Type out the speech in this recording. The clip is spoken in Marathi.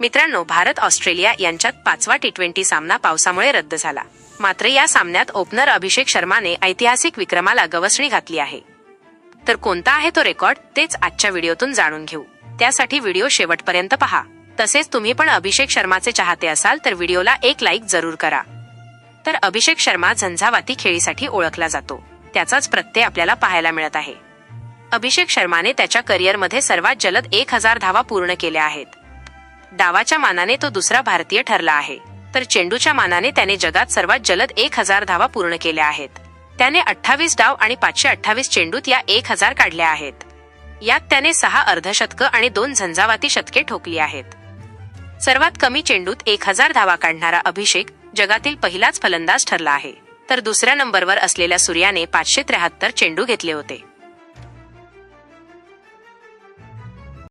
मित्रांनो भारत ऑस्ट्रेलिया यांच्यात पाचवा टी ट्वेंटी सामना पावसामुळे रद्द झाला. मात्र या सामन्यात ओपनर अभिषेक शर्माने ऐतिहासिक विक्रमाला गवसणी घातली आहे. तर कोणता आहे तो रेकॉर्ड? तेच आजच्या व्हिडिओतून जाणून घेऊ. त्यासाठी व्हिडिओ शेवटपर्यंत पहा. तसेच तुम्ही पण अभिषेक शर्माचे चाहते असाल तर व्हिडिओला एक लाईक जरूर करा. तर अभिषेक शर्मा झंझावाती खेळीसाठी ओळखला जातो. त्याचाच प्रत्यय आपल्याला पाहायला मिळत आहे. अभिषेक शर्माने त्याच्या करिअरमध्ये सर्वात जलद एक हजार धावा पूर्ण केल्या आहेत. डावाच्या मानाने तो दुसरा भारतीय ठरला आहे. तर चेंडूच्या मानाने त्याने जगात सर्वात जलद एक हजार धावा पूर्ण केल्या आहेत. त्याने अठ्ठावीस डाव आणि पाचशे अठ्ठावीस चेंडूत या एक हजार काढल्या आहेत. यात त्याने सहा अर्धशतकं आणि दोन झंझावाती शतके ठोकली आहेत. सर्वात कमी चेंडूत एक हजार धावा काढणारा अभिषेक जगातील पहिलाच फलंदाज ठरला आहे. तर दुसऱ्या नंबरवर असलेल्या सूर्याने पाचशे त्र्याहत्तर चेंडू घेतले होते.